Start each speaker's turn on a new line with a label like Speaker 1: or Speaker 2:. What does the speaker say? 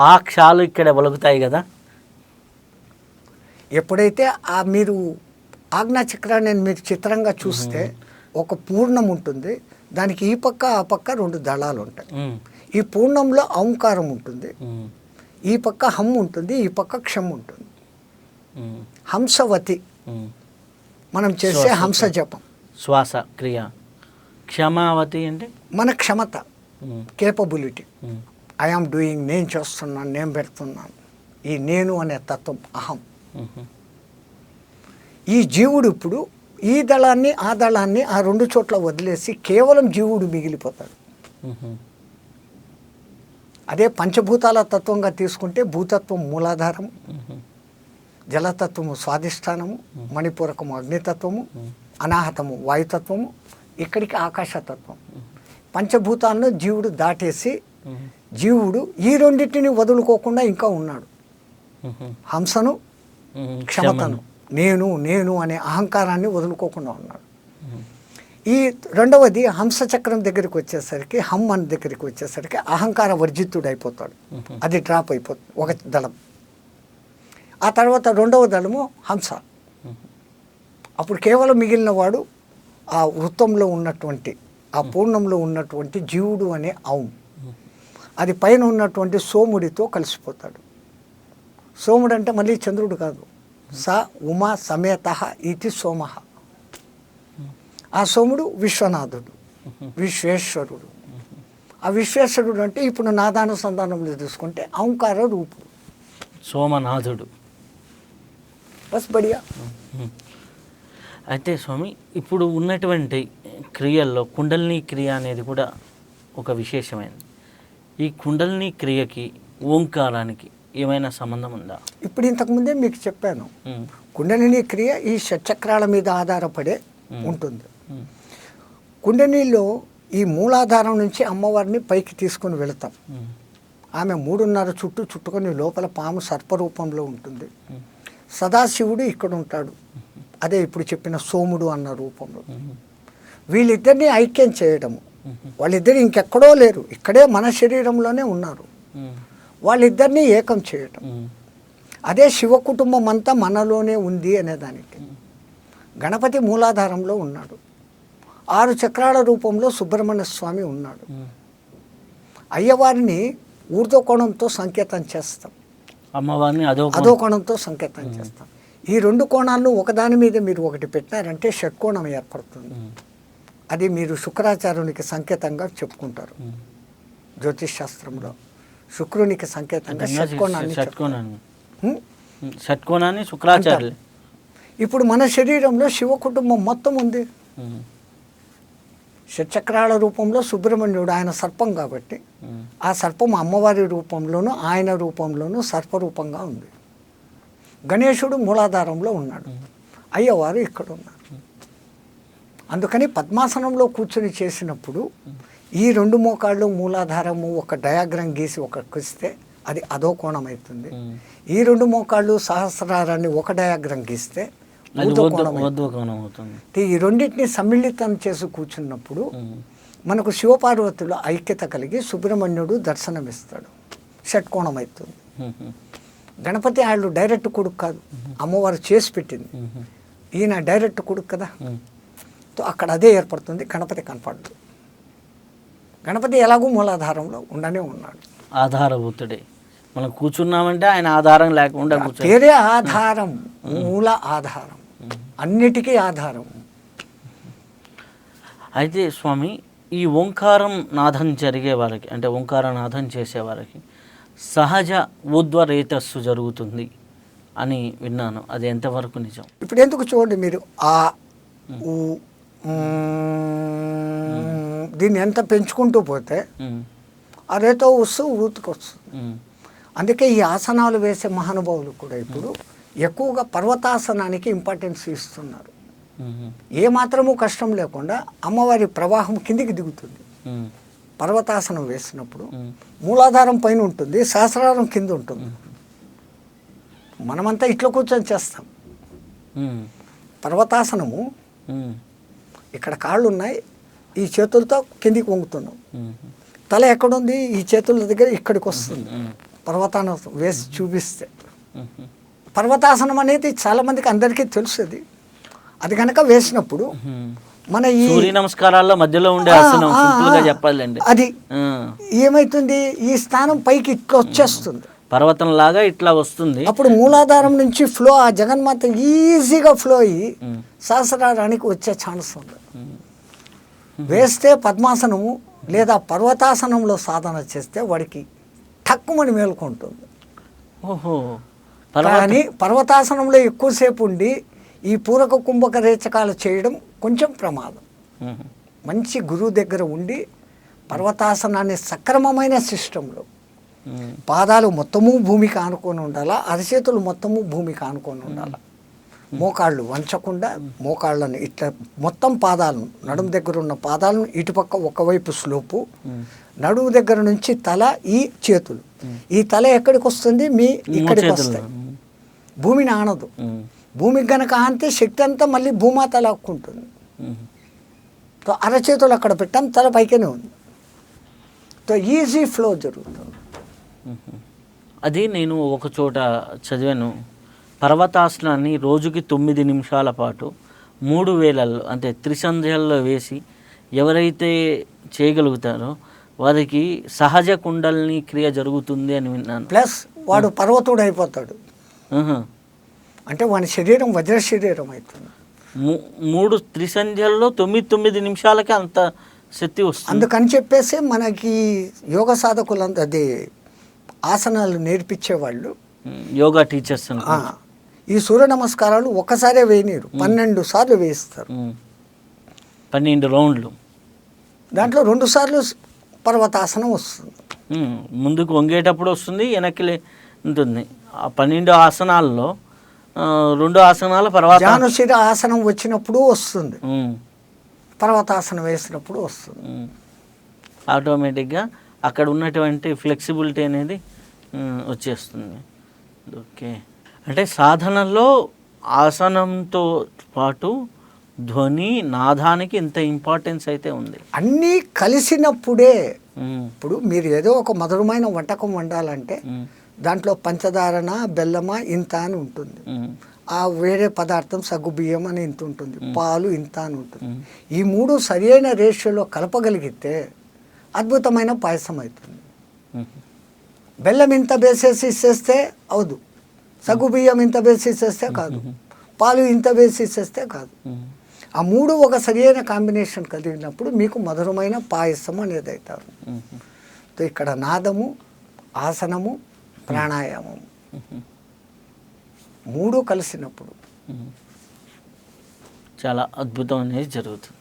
Speaker 1: ఆ క్షాలు ఇక్కడ ఒలుగుతాయి కదా.
Speaker 2: ఎప్పుడైతే ఆ మీరు ఆజ్ఞా చక్రాన్ని మీరు చిత్రంగా చూస్తే ఒక పూర్ణం ఉంటుంది. దానికి ఈ పక్క ఆ పక్క రెండు దళాలు ఉంటాయి. ఈ పూర్ణంలో ఓంకారం ఉంటుంది. ఈ పక్క హమ్ ఉంటుంది. ఈ పక్క క్షమ్ ఉంటుంది. హంసవతి. మనం చేసే హంస జపం.
Speaker 1: శ్వాస క్రియ. క్షమావతి అంటే?
Speaker 2: మన క్షమత. కేపబిలిటీ ఐఆమ్ డూయింగ్ నేను చేస్తున్నాను నేను పెడుతున్నాను. ఈ నేను అనే తత్వం అహం. ఈ జీవుడు ఇప్పుడు ఈ దళాన్ని ఆ దళాన్ని ఆ రెండు చోట్ల వదిలేసి కేవలం జీవుడు మిగిలిపోతాడు. అదే పంచభూతాల తత్వంగా తీసుకుంటే భూతత్వం మూలాధారం జలతత్వము స్వాధిష్టానము మణిపూరకము అగ్నితత్వము అనాహతము వాయుతత్వము ఇక్కడికి ఆకాశతత్వం. పంచభూతాలను జీవుడు దాటేసి జీవుడు ఈ రెండింటిని వదులుకోకుండా ఇంకా ఉన్నాడు. హంసను క్షమతను నేను నేను అనే అహంకారాన్ని వదులుకోకుండా ఉన్నాడు. ఈ రెండవది హంస చక్రం దగ్గరికి వచ్చేసరికి హమ్ అనే దగ్గరికి వచ్చేసరికి అహంకార వర్జితుడు అయిపోతాడు. అది డ్రాప్ అయిపోతుంది ఒక దళం. ఆ తర్వాత రెండవ దళము హంస. అప్పుడు కేవలం మిగిలిన వాడు ఆ వృత్తంలో ఉన్నటువంటి ఆ పూర్ణంలో ఉన్నటువంటి జీవుడు అనే అవును. అది పైన ఉన్నటువంటి సోముడితో కలిసిపోతాడు. సోముడు అంటే మళ్ళీ చంద్రుడు కాదు. స ఉమా సమేత ఇది సోమ. ఆ సోముడు విశ్వనాథుడు విశ్వేశ్వరుడు. ఆ విశ్వేశ్వరుడు అంటే ఇప్పుడు నాదానుసంధానంలో తీసుకుంటే ఓంకార రూపుడు.
Speaker 1: సోమనాథుడు.
Speaker 2: బస్ బడియా.
Speaker 1: అయితే స్వామి ఇప్పుడు ఉన్నటువంటి క్రియల్లో కుండలిని క్రియ అనేది కూడా ఒక విశేషమైనది. ఈ కుండలిని క్రియకి ఓంకారానికి ఏమైనా సంబంధం ఉందా?
Speaker 2: ఇప్పుడు ఇంతకుముందే మీకు చెప్పాను. కుండలిని క్రియ ఈ షట్చక్రాల మీద ఆధారపడే. ఉంటుంది. కుండలిలో ఈ మూలాధారం నుంచి అమ్మవారిని పైకి తీసుకొని వెళతాం. ఆమె మూడున్నర చుట్టూ చుట్టుకొని లోపల పాము సర్పరూపంలో ఉంటుంది. సదాశివుడు ఇక్కడ ఉంటాడు. అదే ఇప్పుడు చెప్పిన సోముడు అన్న రూపంలో. వీళ్ళిద్దరిని ఐక్యం చేయడము. వాళ్ళిద్దరు ఇంకెక్కడో లేరు. ఇక్కడే మన శరీరంలోనే ఉన్నారు. వాళ్ళిద్దరిని ఏకం చేయటం. అదే శివ కుటుంబం అంతా మనలోనే ఉంది అనేదానికి. గణపతి మూలాధారంలో ఉన్నాడు. ఆరు చక్రాల రూపంలో సుబ్రహ్మణ్య స్వామి ఉన్నాడు. అయ్యవారిని ఊర్ధ్వకోణంతో సంకేతం చేస్తాం.
Speaker 1: అమ్మవారిని అదో
Speaker 2: కోణంతో సంకేతం చేస్తాం. ఈ రెండు కోణాలను ఒకదాని మీద మీరు ఒకటి పెట్టారంటే షట్కోణం ఏర్పడుతుంది. అది మీరు శుక్రాచార్యునికి సంకేతంగా చెప్పుకుంటారు. జ్యోతిష్ శాస్త్రంలో శుక్రునికి సంకేతంగా షట్కోణాన్ని.
Speaker 1: షట్కోణాన్ని. శుక్రాచార్యులు.
Speaker 2: ఇప్పుడు మన శరీరంలో శివ కుటుంబం మొత్తం ఉంది. షట్చక్రాల రూపంలో సుబ్రహ్మణ్యుడు ఆయన సర్పం కాబట్టి ఆ సర్పం అమ్మవారి రూపంలోనూ ఆయన రూపంలోనూ సర్పరూపంగా ఉంది. గణేశుడు మూలాధారంలో ఉన్నాడు. అయ్యవారు ఇక్కడ ఉన్నారు అందుకని పద్మాసనంలో కూర్చొని చేసినప్పుడు ఈ రెండు మోకాళ్ళు మూలాధారము ఒక డయాగ్రామ్ గీసి ఒక ఇస్తే అది అదో కోణం అవుతుంది. ఈ రెండు మోకాళ్ళు సహస్రారాన్ని ఒక డయాగ్రామ్ గీస్తే అవుతుంది. ఈ రెండింటిని సమ్మిళితం చేసి కూర్చున్నప్పుడు మనకు శివపార్వతుల ఐక్యత కలిగి సుబ్రహ్మణ్యుడు దర్శనమిస్తాడు. షట్కోణం అవుతుంది గణపతి వాళ్ళు డైరెక్ట్ కొడుకు కాదు. అమ్మవారు చేసి పెట్టింది. ఈయన డైరెక్ట్ కొడుకు కదా? అక్కడ అదే ఏర్పడుతుంది. గణపతి కనపడదు. గణపతి ఎలాగూ మూలాధారంలో ఉండనే ఉన్నాడు.
Speaker 1: ఆధారభూతుడే. మనం కూర్చున్నామంటే ఆయన ఆధారం లేకుండా
Speaker 2: పేరే ఆధారం మూల ఆధారం అన్నిటికీ ఆధారం.
Speaker 1: అయితే స్వామి ఈ ఓంకారం నాదం జరిగే వారికి అంటే ఓంకార నాదం చేసే వారికి సహజ ఊర్ధ్వ రేతస్సు జరుగుతుంది అని విన్నాను. అది ఎంతవరకు నిజం?
Speaker 2: ఇప్పుడు ఎందుకు చూడండి మీరు? ఆ దీన్ని ఎంత పెంచుకుంటూ పోతే రేతో వస్తూ ఊతుకు వస్తుంది.
Speaker 1: ఉమ్,
Speaker 2: అందుకే ఈ ఆసనాలు వేసే మహానుభావులు కూడా ఇప్పుడు ఎక్కువగా పర్వతాసనానికి ఇంపార్టెన్స్ ఇస్తున్నారు. ఏ మాత్రము కష్టం లేకుండా అమ్మవారి ప్రవాహం కిందికి దిగుతుంది. పర్వతాసనం వేసినప్పుడు మూలాధారం పైన ఉంటుంది సహస్రారం కింద ఉంటుంది. మనమంతా ఇట్లా కూర్చొని చేస్తాం. పర్వతాసనము ఇక్కడ కాళ్ళు ఉన్నాయి ఈ చేతులతో కిందికి వంగుతున్నాం. తల ఎక్కడుంది? ఈ చేతుల దగ్గర ఇక్కడికి వస్తుంది.
Speaker 1: ఉమ్,
Speaker 2: పర్వతాసనం వేసి చూపిస్తే. పర్వతాసనం అనేది చాలా మందికి అందరికీ తెలుసు అది. కనుక వేసినప్పుడు. మన ఈ
Speaker 1: సూర్య నమస్కారాల్లో మధ్యలో ఉండే ఆసనం. చెప్పాలండి.
Speaker 2: అది. ఏమైతుంది? ఈ స్థానం పైకి ఇట్లా వచ్చేస్తుంది.
Speaker 1: పర్వతం లాగా ఇట్లా వస్తుంది
Speaker 2: అప్పుడు మూలాధారం నుంచి ఫ్లో ఆ జగన్మాత ఈజీగా ఫ్లో అయ్యి. సహస్రారానికి వచ్చే ఛాన్స్ ఉంది. వేస్తే పద్మాసనము లేదా పర్వతాసనంలో సాధన చేస్తే వాడికి తక్కువని మేలుకుంటుంది
Speaker 1: ఓహో
Speaker 2: కానీ పర్వతాసనంలో ఎక్కువసేపు ఉండి ఈ పూరక కుంభక రేచకాలు చేయడం కొంచెం ప్రమాదం. మంచి గురువు దగ్గర ఉండి పర్వతాసనాన్ని సక్రమమైన సిస్టంలో. పాదాలు మొత్తము భూమికి ఆనుకొని ఉండాలా? అరచేతులు మొత్తము భూమికి ఆనుకొని ఉండాలా? మోకాళ్ళు వంచకుండా మోకాళ్ళను ఇట్లా మొత్తం పాదాలను నడుము దగ్గర ఉన్న పాదాలను ఇటుపక్క ఒకవైపు స్లోపు. నడుము దగ్గర నుంచి తల ఈ చేతులు. ఈ తల ఎక్కడికి వస్తుంది మీ ఇక్కడికి. వస్తాయి. భూమిని ఆనదు. భూమికి గనక ఆనితే శక్తి అంతా మళ్ళీ భూమాత లాక్కుంటుంది.
Speaker 1: మ్మ్.
Speaker 2: తో అరచేతులు అక్కడ పెట్టాం తల పైకనే ఉంది. తో ఈజీ ఫ్లో జరుగుతుంది.
Speaker 1: అది నేను ఒక చోట చదివాను. పర్వతాసనాన్ని రోజుకి తొమ్మిది నిమిషాల పాటు మూడు వేలల్లో అంటే త్రిసంధ్యల్లో వేసి ఎవరైతే చేయగలుగుతారో వారికి సహజ కుండల్ని క్రియ జరుగుతుంది అని విన్నాను.
Speaker 2: ప్లస్ వాడు పర్వతుడు అయిపోతాడు. అంటే వాని శరీరం వజ్ర శరీరం అవుతుంది
Speaker 1: మూడు త్రిసంధ్యల్లో తొమ్మిది తొమ్మిది నిమిషాలకే అంత శక్తి వస్తుంది.
Speaker 2: అందుకని చెప్పేసి మనకి యోగ సాధకులంత అది ఆసనాలు నేర్పించేవాళ్ళు.
Speaker 1: యోగా టీచర్స్
Speaker 2: ఈ సూర్య నమస్కారాలు ఒక్కసారే వేయనీరు పన్నెండు సార్లు వేయిస్తారు.
Speaker 1: పన్నెండు రౌండ్లు
Speaker 2: దాంట్లో రెండు సార్లు పర్వతాసనం వస్తుంది.
Speaker 1: ముందుకు వంగేటప్పుడు వస్తుంది వెనక్కి ఉంటుంది ఆ పన్నెండు ఆసనాల్లో రెండు ఆసనాల తర్వాత
Speaker 2: జానుశిర ఆసనం వచ్చినప్పుడు వస్తుంది. పర్వతాసనం వేసినప్పుడు వస్తుంది.
Speaker 1: ఆటోమేటిక్గా అక్కడ ఉన్నటువంటి ఫ్లెక్సిబిలిటీ అనేది వచ్చేస్తుంది ఓకే అంటే సాధనలో ఆసనంతో పాటు ధ్వని నాదానికి ఇంత ఇంపార్టెన్స్ అయితే ఉంది
Speaker 2: అన్నీ కలిసినప్పుడే. ఇప్పుడు మీరు ఏదో ఒక మధురమైన వంటకం వండాలంటే. దాంట్లో పంచదారన బెల్లమా ఇంత అని ఉంటుంది. ఆ వేరే పదార్థం సగ్గు బియ్యం అని ఇంత ఉంటుంది పాలు ఇంత అని ఉంటుంది. ఈ మూడు సరియైన రేషియోలో కలపగలిగితే అద్భుతమైన పాయసం అవుతుంది. బెల్లం ఇంత వేసేసి ఇచ్చేస్తే అవదు. సగ్గు బియ్యం ఇంత వేసి ఇచ్చేస్తే కాదు. పాలు ఇంత వేసి ఇచ్చేస్తే కాదు. ఆ మూడు ఒక సరియైన కాంబినేషన్ కలిగినప్పుడు మీకు మధురమైన పాయసం అనేది అవుతారు. ఇక్కడ నాదము ఆసనము ప్రాణాయామము.
Speaker 1: మ్మ్.
Speaker 2: మూడు కలిసినప్పుడు.
Speaker 1: చాలా అద్భుతం అనేది జరుగుతుంది.